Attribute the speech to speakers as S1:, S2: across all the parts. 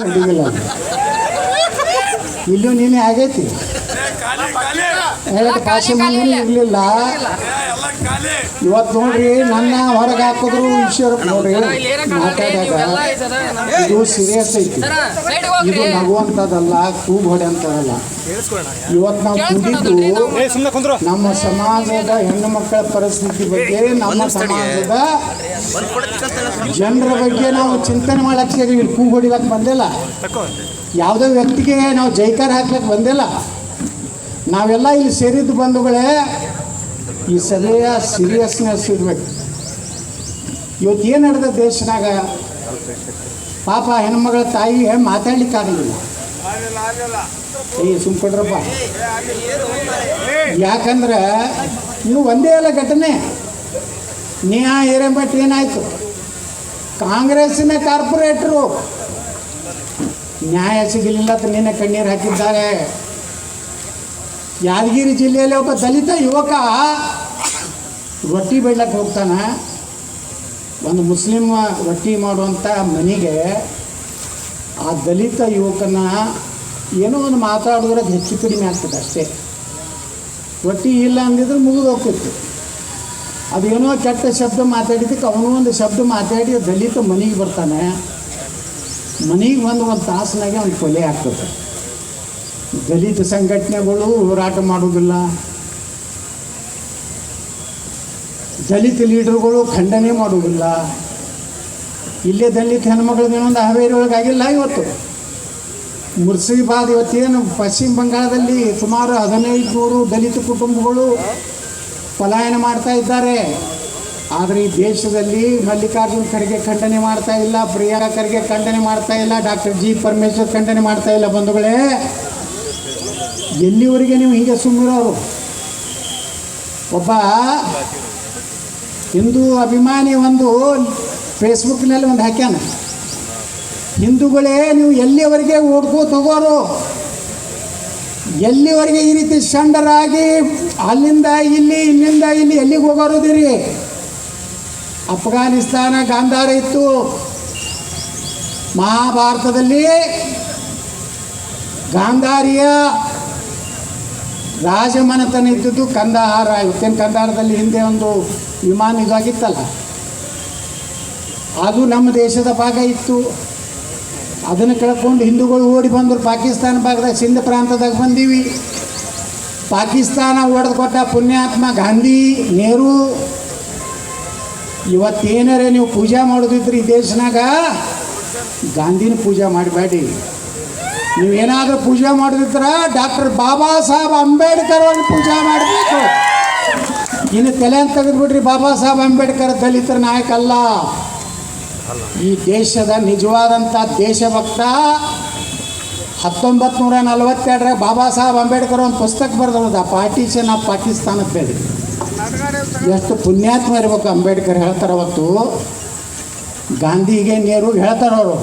S1: ಅದು. ಇಲ್ಲೂ ನೀನೇ ಆಗೈತಿ. ಹೇಳಕ್ಕೆ ಭಾಷೆ ಮಂದಿ ಇರಲಿಲ್ಲ. ಇವತ್ತು ನೋಡ್ರಿ ನನ್ನ ಹೊರಗೆ ಹಾಕಿದ್ರು ಈಶ್ವರಪ್ಪ ನೋಡ್ರಿ ಮಾತಾಡಾಗ ಇದು ಸೀರಿಯಸ್ ಐತಿ. ಇದು ನಗುವಂಥದ್ದಲ್ಲ ಹೊಡೆ ಹೊಡೆಯಂಥದ್ದಲ್ಲ ಇವತ್ತು ನಾವು ಕೂಡಿದ್ದು ನಮ್ಮ ಸಮಾಜದ ಹೆಣ್ಣು ಮಕ್ಕಳ ಪರಿಸ್ಥಿತಿ ಬಗ್ಗೆ ನಮ್ಮ ಸಮಾಜದ ಜನರ ಬಗ್ಗೆ ನಾವು ಚಿಂತನೆ ಮಾಡಕ್ಕೆ ಇಲ್ಲಿ ಕೂ ಹೊಡಿಲಕ್ಕೆ ಬಂದಿಲ್ಲ. ಯಾವುದೇ ವ್ಯಕ್ತಿಗೆ ನಾವು ಜೈಕಾರ ಹಾಕ್ಲಿಕ್ಕೆ ಬಂದಿಲ್ಲ. ನಾವೆಲ್ಲ ಇಲ್ಲಿ ಸೇರಿದ್ದು ಬಂಧುಗಳೇ ಈ ಸಭೆಯ ಸೀರಿಯಸ್ನೆಸ್ ಇರಬೇಕು. ಇವತ್ತು ಏನು ನಡೆದ ದೇಶನಾಗ? ಪಾಪ ಹೆಣ್ಮಗಳ ತಾಯಿಗೆ ಮಾತಾಡ್ಲಿಕ್ಕೆ ಆಗಲಿಲ್ಲ ಏ ಸುಮ್ಕೊಡ್ರಪ್ಪ ಯಾಕಂದ್ರೆ ನೀವು ಒಂದೇ ಅಲ್ಲ ಘಟನೆ. ನೇಹಾ ಹಿರೇಮಠ್ ಏನಾಯಿತು? ಕಾಂಗ್ರೆಸ್ಸಿನ ಕಾರ್ಪೊರೇಟ್ರು ನ್ಯಾಯ ಸಿಗಲಿಲ್ಲ ನಿನ್ನೆ ಕಣ್ಣೀರು ಹಾಕಿದ್ದಾರೆ. ಯಾದಗಿರಿ ಜಿಲ್ಲೆಯಲ್ಲಿ ಒಬ್ಬ ದಲಿತ ಯುವಕ ರೊಟ್ಟಿ ಬೆಳ್ಳಕ್ಕೆ ಹೋಗ್ತಾನೆ. ಒಂದು ಮುಸ್ಲಿಮ್ ರೊಟ್ಟಿ ಮಾಡುವಂಥ ಮನೆಗೆ ಆ ದಲಿತ ಯುವಕನ ಏನೋ ಒಂದು ಮಾತಾಡಿದ್ರೆ ಅದು ಹೆಚ್ಚು ಕಡಿಮೆ ಆಗ್ತದೆ ಅಷ್ಟೇ. ರೊಟ್ಟಿ ಇಲ್ಲ ಅಂದಿದ್ರೆ ಮುಗಿದು ಹೋಗ್ತಿತ್ತು. ಏನೋ ಕೆಟ್ಟ ಶಬ್ದ ಮಾತಾಡಿದ್ದಕ್ಕೆ ಅವನು ಒಂದು ಶಬ್ದ ಮಾತಾಡಿ ದಲಿತ ಮನೆಗೆ ಬರ್ತಾನೆ. ಮನೆಗೆ ಬಂದು ಒಂದು ತಾಸಿನಾಗೆ ಅವ್ನಿಗೆ ಕೊಲೆ ಆಗ್ತದೆ. ದಲಿತ ಸಂಘಟನೆಗಳು ಹೋರಾಟ ಮಾಡುವುದಿಲ್ಲ. ದಲಿತ ಲೀಡರ್ಗಳು ಖಂಡನೆ ಮಾಡುವುದಿಲ್ಲ. ಇಲ್ಲೇ ದಲಿತ ಹೆಣ್ಮಕ್ಳದ್ದೇನೊಂದು ಹಾವೇರಿ ಒಳಗಾಗಿಲ್ಲ ಇವತ್ತು. ಮುರ್ಸಿಬಾದ್ ಇವತ್ತೇನು ಪಶ್ಚಿಮ ಬಂಗಾಳದಲ್ಲಿ ಸುಮಾರು ಹದಿನೈದು ನೂರು ದಲಿತ ಕುಟುಂಬಗಳು ಪಲಾಯನ ಮಾಡ್ತಾ ಇದ್ದಾರೆ. ಆದರೆ ಈ ದೇಶದಲ್ಲಿ ಮಲ್ಲಿಕಾರ್ಜುನ್ ಖರ್ಗೆ ಖಂಡನೆ ಮಾಡ್ತಾ ಇಲ್ಲ ಪ್ರಿಯಾ ಖರ್ಗೆ ಖಂಡನೆ ಮಾಡ್ತಾ ಇಲ್ಲ, ಡಾಕ್ಟರ್ ಜಿ ಪರಮೇಶ್ವರ್ ಖಂಡನೆ ಮಾಡ್ತಾ ಇಲ್ಲ ಬಂಧುಗಳೇ. ಎಲ್ಲಿವರೆಗೆ ನೀವು ಹೀಗೆ ಸುಮ್ಮಿರೋರು ಒಬ್ಬ ಹಿಂದೂ ಅಭಿಮಾನಿ ಒಂದು ಫೇಸ್ಬುಕ್ನಲ್ಲಿ ಒಂದು ಹಾಕ್ಯಾನ. ಹಿಂದೂಗಳೇ, ನೀವು ಎಲ್ಲಿವರೆಗೆ ಓಡ್ಕೋ ತಗೋರು? ಎಲ್ಲಿವರೆಗೆ ಈ ರೀತಿ ಷಂಡರಾಗಿ ಅಲ್ಲಿಂದ ಇಲ್ಲಿ, ಇಲ್ಲಿಂದ ಇಲ್ಲಿ ಎಲ್ಲಿಗೆ ಹೋಗೋರುದಿರಿ ಅಫ್ಘಾನಿಸ್ತಾನ ಗಾಂಧಾರ ಇತ್ತು. ಮಹಾಭಾರತದಲ್ಲಿ ಗಾಂಧಾರಿಯ ರಾಜಮನೆತನ ಇದ್ದದ್ದು ಕಂದಹಾರ, ಇವತ್ತಿನ ಕಂದಹಾರದಲ್ಲಿ ಹಿಂದೆ ಒಂದು ವಿಮಾನ ಇದಾಗಿತ್ತಲ್ಲ? ಅದು ನಮ್ಮ ದೇಶದ ಭಾಗ ಇತ್ತು. ಅದನ್ನು ಕಳ್ಕೊಂಡು ಹಿಂದೂಗಳು ಓಡಿ ಬಂದರು. ಪಾಕಿಸ್ತಾನ ಭಾಗದಾಗ ಸಿಂಧ ಪ್ರಾಂತದಾಗ ಬಂದೀವಿ. ಪಾಕಿಸ್ತಾನ ಕೊಟ್ಟ ಪುಣ್ಯಾತ್ಮ ಗಾಂಧಿ, ನೆಹರು, ಇವತ್ತೇನಾರೇ ನೀವು ಪೂಜೆ ಮಾಡೋದಿದ್ರಿ ಈ ದೇಶನಾಗ ಗಾಂಧಿನ ಪೂಜೆ ಮಾಡಬೇಡಿ. ನೀವೇನಾದರೂ ಪೂಜೆ ಮಾಡಿದ್ರೆ ಡಾಕ್ಟರ್ ಬಾಬಾ ಸಾಹೇಬ್ ಅಂಬೇಡ್ಕರ್ ಅವ್ರನ್ನ ಪೂಜೆ ಮಾಡಬೇಕು. ಇನ್ನು ತಲೆ ಅಂತ ಬಾಬಾ ಸಾಹೇಬ್ ಅಂಬೇಡ್ಕರ್ ದಲಿತರ ನಾಯಕ ಅಲ್ಲ. ಈ ದೇಶದ ನಿಜವಾದಂಥ ದೇಶಭಕ್ತ ಹತ್ತೊಂಬತ್ತು ನೂರ ನಲವತ್ತೆರಡರ ಬಾಬಾ ಸಾಹೇಬ್ ಅಂಬೇಡ್ಕರ್ ಒಂದು ಪುಸ್ತಕ ಬರೆದ ಪಾರ್ಟಿಷನ್ ಆಫ್ ಪಾಕಿಸ್ತಾನ ಅಂತೇಳಿ ಎಷ್ಟು ಪುಣ್ಯಾತ್ಮ ಇರ್ಬೇಕು ಅಂಬೇಡ್ಕರ್ ಹೇಳ್ತಾರೆ ಅವತ್ತು. ಗಾಂಧಿಗೆ ನೆಹರು ಹೇಳ್ತಾರೆ ಅವರು.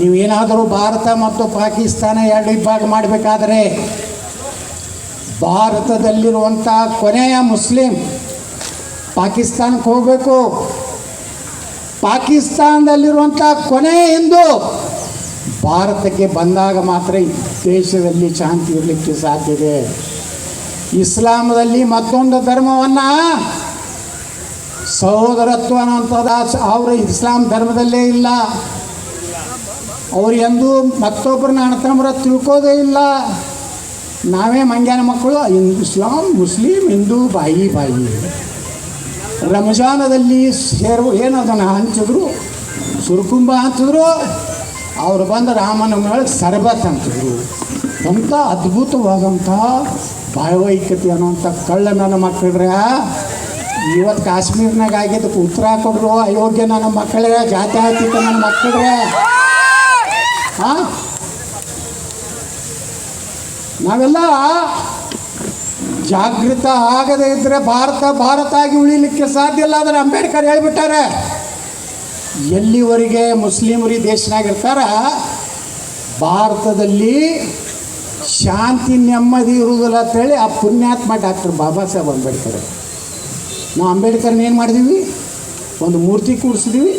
S1: ನೀವೇನಾದರೂ ಭಾರತ ಮತ್ತು ಪಾಕಿಸ್ತಾನ ಎರಡು ವಿಭಾಗ ಮಾಡಬೇಕಾದ್ರೆ ಭಾರತದಲ್ಲಿರುವಂಥ ಕೊನೆಯ ಮುಸ್ಲಿಂ ಪಾಕಿಸ್ತಾನಕ್ಕೆ ಹೋಗಬೇಕು. ಪಾಕಿಸ್ತಾನದಲ್ಲಿರುವಂಥ ಕೊನೆಯ ಹಿಂದೂ ಭಾರತಕ್ಕೆ ಬಂದಾಗ ಮಾತ್ರ ಈ ದೇಶದಲ್ಲಿ ಶಾಂತಿ ಇರಲಿಕ್ಕೆ ಸಾಧ್ಯ ಇದೆ. ಇಸ್ಲಾಮದಲ್ಲಿ ಮತ್ತೊಂದು ಧರ್ಮವನ್ನು ಸಹೋದರತ್ವ ಅನ್ನುವಂಥದ್ದು ಅವರು ಇಸ್ಲಾಂ ಧರ್ಮದಲ್ಲೇ ಇಲ್ಲ. ಅವ್ರು ಎಂದೂ ಮತ್ತೊಬ್ಬರನ್ನ ಅಣ್ತಂಬ್ರ ತಿಳ್ಕೋದೇ ಇಲ್ಲ. ನಾವೇ ಮಂಗ್ಯಾನ ಮಕ್ಕಳು ಇಸ್ಲಾಂ, ಮುಸ್ಲಿಂ, ಹಿಂದೂ, ಬಾಯಿ ಬಾಯಿ. ರಂಜಾನದಲ್ಲಿ ಸೇರು ಏನು ಅದನ್ನು ಹಂಚಿದ್ರು? ಸುರುಕುಂಬ ಹಂಚಿದ್ರು, ಅವ್ರು ಬಂದು ರಾಮನ ಮೇಲೆ ಸರ್ಬತ್ ಅಂತಿದ್ರು ಅಂಥ ಅದ್ಭುತವಾದಂಥ ಭಾವೈಕ್ಯತೆ ಅನ್ನುವಂಥ ಕಳ್ಳ ನನ್ನ ಮಕ್ಕಳ್ರೆ ಇವತ್ತು ಕಾಶ್ಮೀರ್ನಾಗ ಆಗಿದ್ದಕ್ಕೆ ಉತ್ತರ ಕೊಡ್ರು ಅಯೋಗ್ಯ ನನ್ನ ಮಕ್ಕಳೇ, ಜಾತ್ಯಾತೀತ ನನ್ನ ಮಕ್ಕಳ್ರೆ ನಾವೆಲ್ಲ ಜಾಗೃತ ಆಗದೇ ಇದ್ದರೆ ಭಾರತ ಭಾರತ ಆಗಿ ಉಳಿಲಿಕ್ಕೆ ಸಾಧ್ಯ ಇಲ್ಲ ಆದರೆ ಅಂಬೇಡ್ಕರ್ ಹೇಳ್ಬಿಟ್ಟಾರೆ. ಎಲ್ಲಿವರೆಗೆ ಮುಸ್ಲಿಮರು ದೇಶನಾಗಿರ್ತಾರ ಭಾರತದಲ್ಲಿ ಶಾಂತಿ, ನೆಮ್ಮದಿ ಇರುವುದಿಲ್ಲ ಅಂತೇಳಿ ಆ ಪುಣ್ಯಾತ್ಮ ಡಾಕ್ಟರ್ ಬಾಬಾ ಸಾಹೇಬ್ ಅಂಬೇಡ್ಕರ್. ನಾವು ಅಂಬೇಡ್ಕರ್ನ ಏನು ಮಾಡಿದೀವಿ? ಒಂದು ಮೂರ್ತಿ ಕೂಡಿಸಿದೀವಿ.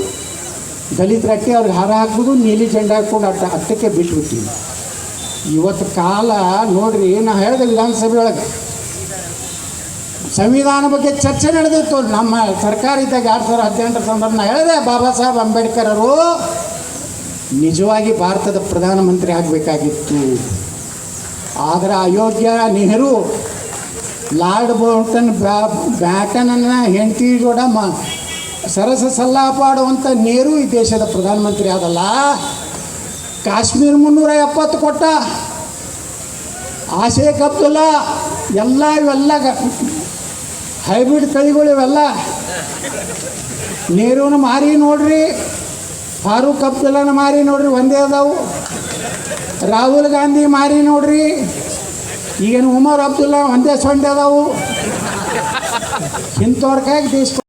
S1: ದಲಿತ ರಟ್ಟಿ ಅವ್ರಿಗೆ ಹಾರ ಹಾಕ್ಬೋದು, ನೀಲಿ ಜೆಂಡಾ ಹಾಕ್ಕೊಂಡು ಅಟ್ಟ ಅಟ್ಟಕ್ಕೆ ಬಿಟ್ಬಿಟ್ಟಿವಿ ಇವತ್ತು ಕಾಲ ನೋಡ್ರಿ, ನಾ ಹೇಳಿದೆ ವಿಧಾನಸಭೆ ಒಳಗೆ. ಸಂವಿಧಾನ ಬಗ್ಗೆ ಚರ್ಚೆ ನಡೆದಿತ್ತು. ನಮ್ಮ ಸರ್ಕಾರ ಇದ್ದಾಗ ಎರಡು ಸಾವಿರದ ಹದಿನೆಂಟರ ಸಂದರ್ಭ ನಾ ಹೇಳಿದೆ, ಬಾಬಾ ಸಾಹೇಬ್ ಅಂಬೇಡ್ಕರ್ ಅವರು ನಿಜವಾಗಿ ಭಾರತದ ಪ್ರಧಾನಮಂತ್ರಿ ಆಗಬೇಕಾಗಿತ್ತು. ಆದರೆ ಅಯೋಗ್ಯ ನೆಹರು, ಲಾರ್ಡ್ ಬೋಲ್ಟನ್ ಬ್ಯಾ ಬ್ಯಾಟನನ್ನು ಹೆಂಡತಿ ಕೂಡ ಮ ಸರಸ ಸಲ್ಲಾಪಾಡುವಂಥ ನೇರು ಈ ದೇಶದ ಪ್ರಧಾನಮಂತ್ರಿ ಆದಲ್ಲ, ಕಾಶ್ಮೀರ ಮುನ್ನೂರ ಎಪ್ಪತ್ತು ಕೊಟ್ಟ ಆಶೇಖ್ ಅಬ್ದುಲ್ಲಾ, ಎಲ್ಲ ಇವೆಲ್ಲ ಹೈಬ್ರಿಡ್ ತಳಿಗಳು ಇವೆಲ್ಲ. ನೆಹರುನ ಮಾರಿ ನೋಡ್ರಿ, ಫಾರೂಕ್ ಅಬ್ದುಲ್ಲಾನ ಮಾರಿ ನೋಡ್ರಿ, ಒಂದೇ ಅದಾವು. ರಾಹುಲ್ ಗಾಂಧಿ ಮಾರಿ ನೋಡ್ರಿ, ಈಗೇನು ಉಮರ್ ಅಬ್ದುಲ್ಲಾ ಒಂದೇ ಸೊಂಡೆ ಅದಾವು. ಇಂಥವ್ರ ದೇಶ